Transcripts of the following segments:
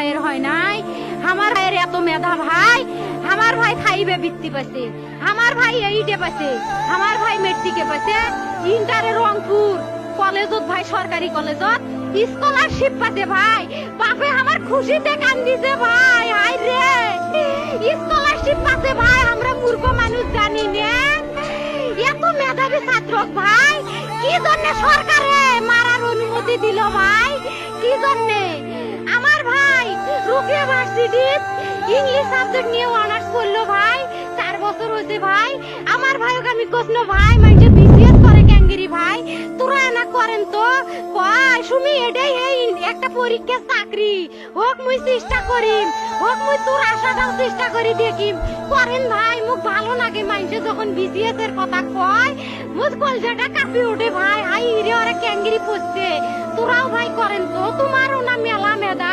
ভাইয়ের হয় নাই। আমার ভাইয়ের এত মেধা ভাই, আমার ভাই ফাইভে বৃত্তি পাচ্ছে আমার ভাই এইটে পাচ্ছে আমার ভাই মেট্রিকে পাচ্ছে ইন্টারে রংপুর কলেজত ভাই, সরকারি কলেজত স্কলারশিপ পাতে ভাই। বাপে আমার খুশিতে কান্দিছে ভাই হাই রে। স্কলারশিপ পাতে ভাই, আমরা মূর্খ মানুষ জানি না। এত মেধাবী ছাত্র ভাই, কি জন্য সরকারে মারার অনুমতি দিল ভাই? কি জন্য? রুকিয়া ইংলিশ সাবজেক্ট নিয়ে অনার্স করল ভাই। চার বছর হয়েছে ভাই। আমার ভাইকে আমি কৃষ্ণ ভাই মানে বিসিএস করে ক্যাঙ্গিরি ভাই। তোরা না করেন তো? কয় সুমি, এটাই এই একটা পরীক্ষা চাকরি। হোক, মুই চেষ্টা করিম। হোক, মুই তোর আশাটাও চেষ্টা করি দেখিম। করেন ভাই, মুখ ভালো লাগে মানুষে যখন বিসিএস এর কথা কয়। মুখ কলজাটা কাঁপি ওঠে ভাই। হাই রে, ওরা ক্যাঙ্গিরি পড়ছে তোরাও ভাই করেন তো। তোমারও না মেলা মেদা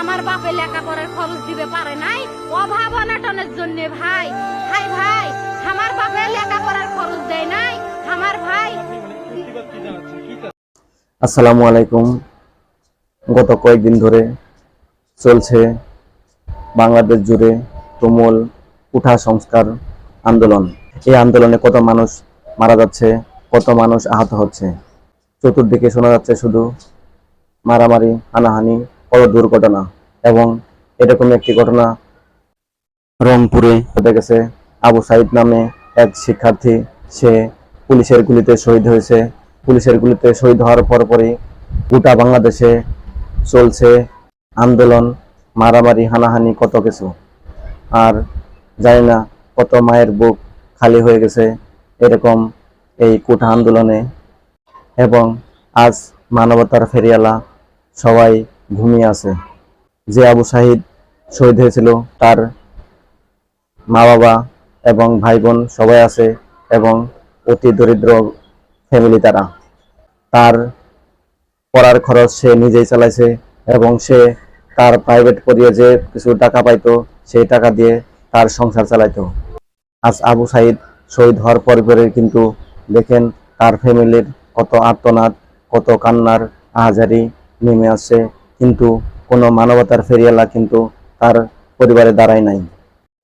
আমার বাপে লেখাপড়ার খরচ দিবে পারে নাই? অভাব অনাটনের জন্য ভাই। ভাই ভাই, আমার বাপে লেখাপড়ার খরচ দেয় নাই? আমার ভাই। আসসালামু আলাইকুম। গত কয়েকদিন ধরে চলছে বাংলাদেশ জুড়ে তুমুল উঠা সংস্কার আন্দোলন। এই আন্দোলনে কত মানুষ মারা যাচ্ছে, কত মানুষ আহত হচ্ছে? চতুর্দিকে শোনা যাচ্ছে শুধু মারামারি, হানাহানি কত দুর্ঘটনা এবং এরকম একটি ঘটনা রংপুরে ঘটে গেছে। আবু সাইদ নামে এক শিক্ষার্থী, সে পুলিশের গুলিতে শহীদ হয়েছে। পুলিশের গুলিতে শহীদ হওয়ার পর পরপরই গোটা বাংলাদেশে চলছে আন্দোলন, মারামারি, হানাহানি, কত কিছু। আর জানি না কত মায়ের বুক খালি হয়ে গেছে এরকম এই কোটা আন্দোলনে। এবং আজ মানবতার ফেরিয়ালা সবাই ঘুমিয়ে আছে। যে আবু সাহিদ শহীদ হয়েছিল, তার মা বাবা এবং ভাই বোন সবাই আছে এবং অতি দরিদ্র ফ্যামিলি তারা। তার পড়ার খরচ সে নিজেই চালাইছে এবং সে তার প্রাইভেট পড়িয়ে যে কিছু টাকা পাইতো, সেই টাকা দিয়ে তার সংসার চালাইতো। আজ আবু সাইদ শহীদ হওয়ার পরে পরে কিন্তু দেখেন তার ফ্যামিলির কত আর্তনাদ, কত কান্নার আহাজারি নেমে আসছে। কিন্তু কোনো মানবতার ফেরিয়ালা কিন্তু তার পরিবারে দাঁড়ায় নাই।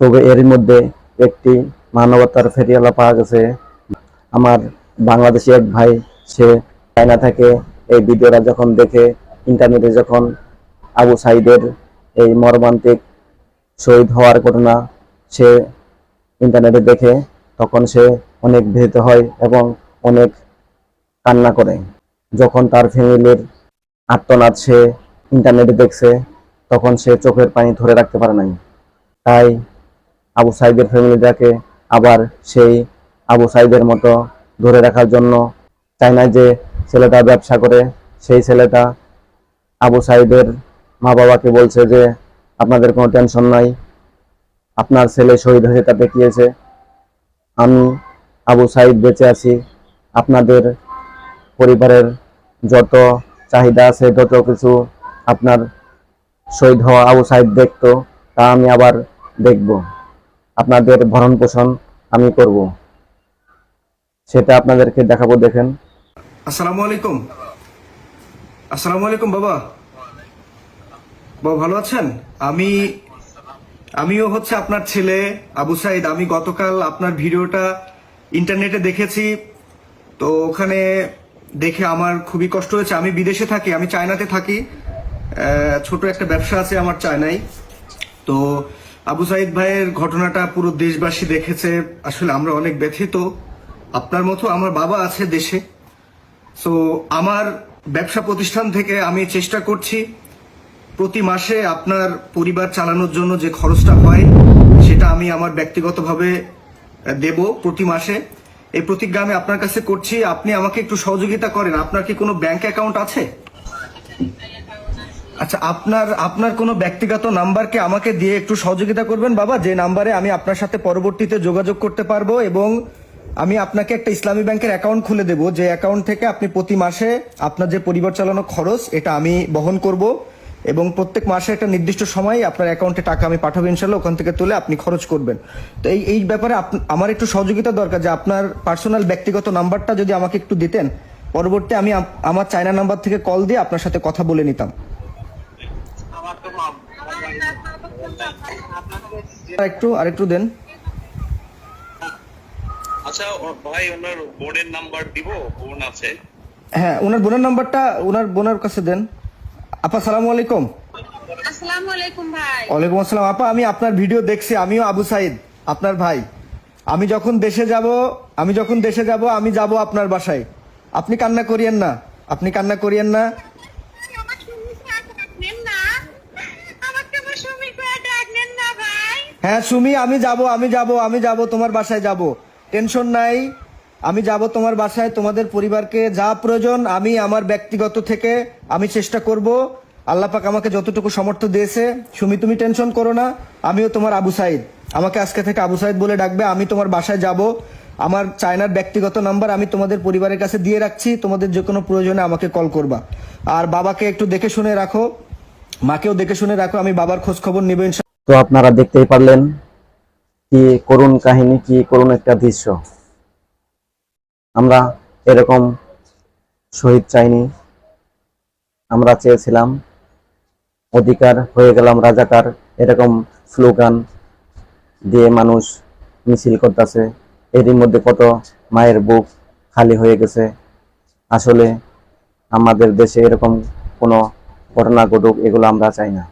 তবে এর মধ্যে একটি মানবতার ফেরিয়ালা পাওয়া গেছে। আমার বাংলাদেশি এক ভাই, সে চায়না থেকে এই ভিডিওটা যখন দেখে, ইন্টারনেটে যখন আবু সাইদের এই মর্মান্তিক শহীদ হওয়ার ঘটনা সে ইন্টারনেটে দেখে, তখন সে অনেক ভীত হয় এবং অনেক কান্না করে। যখন তার ফ্যামিলির আত্মনাদ সে ইন্টারনেটে দেখছে, তখন সে চোখের পানি ধরে রাখতে পারে নাই। তাই আবু সাইদের ফ্যামিলিটাকে আবার সেই আবু সাইদের মতো ধরে রাখার জন্য চায় না যে ছেলেটা ব্যবসা করে। সেই ছেলেটা আবু সাইদের মা বাবাকে বলছে যে, আপনাদের কোনো টেনশন নাই, আপনার ছেলে শহীদ হয়েছে তাতে কি হয়েছে? আমি আবু সাইদ বেঁচে আছি, আপনাদের পরিবারের যত চাহিদা আছে যত কিছু আপনার শহীদ হওয়া আবু সাইদ দেখতো, তা আমি আবার দেখব। আপনাদের ভরণ পোষণ আমি করব। সেটা আপনাদেরকে দেখাবো, দেখেন। আসসালামু আলাইকুম। আসসালামু আলাইকুম, বাবা। বাবা, ভালো আছেন? আমি, আমিও হচ্ছে আপনার ছেলে আবু সাইদ। আমি গতকাল আপনার ভিডিওটা ইন্টারনেটে দেখেছি। তো ওখানে দেখে আমার খুবই কষ্ট হয়েছে। আমি বিদেশে থাকি, আমি চায়নাতে থাকি। ছোট একটা ব্যবসা আছে আমার চায়নায়। তো আবু সাইদ ভাইয়ের ঘটনাটা পুরো দেশবাসী দেখেছে। আসলে আমরা অনেক ব্যথিত। আপনার মতো আমার বাবা আছে দেশে। সো আমার ব্যবসা প্রতিষ্ঠান থেকে আমি চেষ্টা করছি, প্রতি মাসে আপনার পরিবার চালানোর জন্য যে খরচটা হয়, সেটা আমি আমার ব্যক্তিগতভাবে দেব প্রতি মাসে। এই প্রতিজ্ঞা আমি আপনার কাছে করছি। আপনি আমাকে একটু সহযোগিতা করেন। আপনার কি কোনো ব্যাংক অ্যাকাউন্ট আছে? আচ্ছা আপনার আপনার কোনো ব্যক্তিগত নাম্বারকে আমাকে দিয়ে একটু সহযোগিতা করবেন, বাবা? যে নাম্বারে আমি আপনার সাথে পরবর্তীতে যোগাযোগ করতে পারব এবং আমি আপনাকে একটা ইসলামী ব্যাংকের অ্যাকাউন্ট খুলে দেবো। যে অ্যাকাউন্ট থেকে আপনি প্রতি মাসে আপনার যে পরিবার চালানো খরচ, এটা আমি বহন করব এবং প্রত্যেক মাসে একটা নির্দিষ্ট সময় আপনার অ্যাকাউন্টে টাকা আমি পাঠাবো ইনশাল্লাহ ওখান থেকে তুলে আপনি খরচ করবেন। তো এই এই ব্যাপারে আমার একটু সহযোগিতা দরকার, যে আপনার পার্সোনাল ব্যক্তিগত নাম্বারটা যদি আমাকে একটু দিতেন, পরবর্তী আমি, আমার চায়না নাম্বার থেকে কল দিয়ে আপনার সাথে কথা বলে নিতাম। আর একটু আর একটু দেন। আচ্ছা ভাই ওনার বোর্ডের নাম্বার দিব? বোন আছে। হ্যাঁ ওনার বোনের নাম্বারটা ওনার বোনের কাছে দেন। আপা সালামু আলাইকুম। আসসালামু আলাইকুম ভাই। ওয়ালাইকুম আসসালাম। আপা আমি আপনার ভিডিও দেখছি আমিও আবু সাইদ আপনার ভাই। আমি যখন দেশে যাব আমি যখন দেশে যাব আমি যাব আপনার বাসায়। আপনি কান্না করিয়েন না আপনি কান্না করিয়েন না আমার সুমিকে আর ডাকবেন না আমাকে আমার সুমিকে আর ডাকবেন না ভাই হ্যাঁ সুমি, আমি যাব আমি যাব আমি যাব, তোমার বাসায় যাব। টেনশন নাই, আমি যাব তোমার বাসায়, তোমাদের পরিবারকে যা প্রয়োজন আমি আমার ব্যক্তিগত থেকে আমি চেষ্টা করব। আল্লাহ পাক আমাকে যতটুকু সমর্থ দিয়েছে। সুমি, তুমি টেনশন করো না, আমিও তোমার আবু সাইদ। আমাকে আজকে থেকে আবু সাইদ বলে ডাকবে, আমি তোমার বাসায় যাব। আমার চায়নার ব্যক্তিগত নাম্বার আমি তোমাদের পরিবারের কাছে দিয়ে রাখছি, তোমাদের যে কোনো প্রয়োজনে আমাকে কল করবা। আর বাবাকে একটু দেখে শুনে রাখো, মাকেও দেখে শুনে রাখো, আমি বাবার খোঁজ খবর নিব। তো আপনারা দেখতেই পারলেন কি করুণ কাহিনী, কি করুণ একটা দৃশ্য। আমরা এরকম শহীদ চাইনি। আমরা চেয়েছিলাম, অধিকার হয়ে গেলাম রাজাকার এরকম স্লোগান দিয়ে মানুষ মিছিল করতেছে। এরই মধ্যে কত মায়ের বুক খালি হয়ে গেছে। আসলে আমাদের দেশে এরকম কোনো ঘটনা ঘটুক, এগুলো আমরা চাই না।